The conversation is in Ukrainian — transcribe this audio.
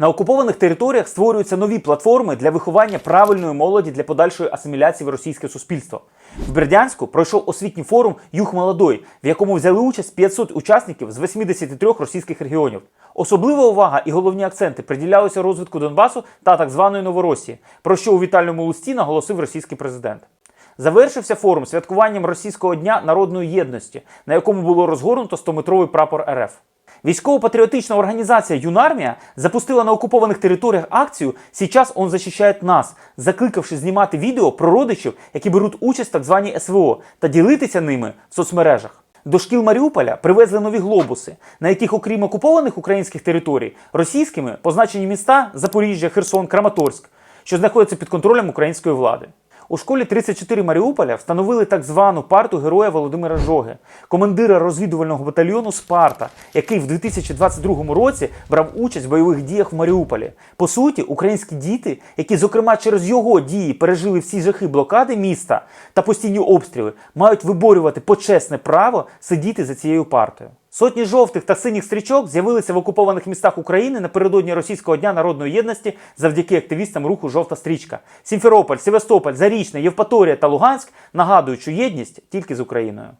На окупованих територіях створюються нові платформи для виховання правильної молоді для подальшої асиміляції в російське суспільство. В Бердянську пройшов освітній форум Юг Молодой, в якому взяли участь 500 учасників з 83 російських регіонів. Особлива увага і головні акценти приділялися розвитку Донбасу та так званої Новоросії, про що у вітальному листі наголосив російський президент. Завершився форум святкуванням російського дня народної єдності, на якому було розгорнуто 100-метровий прапор РФ. Військово-патріотична організація Юнармія запустила на окупованих територіях акцію «Сейчас он защищает нас, закликавши знімати відео про родичів, які беруть участь в так званій СВО, та ділитися ними в соцмережах. До шкіл Маріуполя привезли нові глобуси, на яких, окрім окупованих українських територій, російськими позначені міста Запоріжжя, Херсон, Краматорськ, що знаходяться під контролем української влади. У школі 34 Маріуполя встановили так звану парту героя Володимира Жоги, командира розвідувального батальйону Спарта, який в 2022 році брав участь в бойових діях в Маріуполі. По суті, українські діти, які, зокрема, через його дії пережили всі жахи блокади міста та постійні обстріли, мають виборювати почесне право сидіти за цією партою. Сотні жовтих та синіх стрічок з'явилися в окупованих містах України напередодні російського дня народної єдності завдяки активістам руху Жовта стрічка. Сімферополь, Севастополь, Зарічне, Євпаторія та Луганськ нагадують, що єдність тільки з Україною.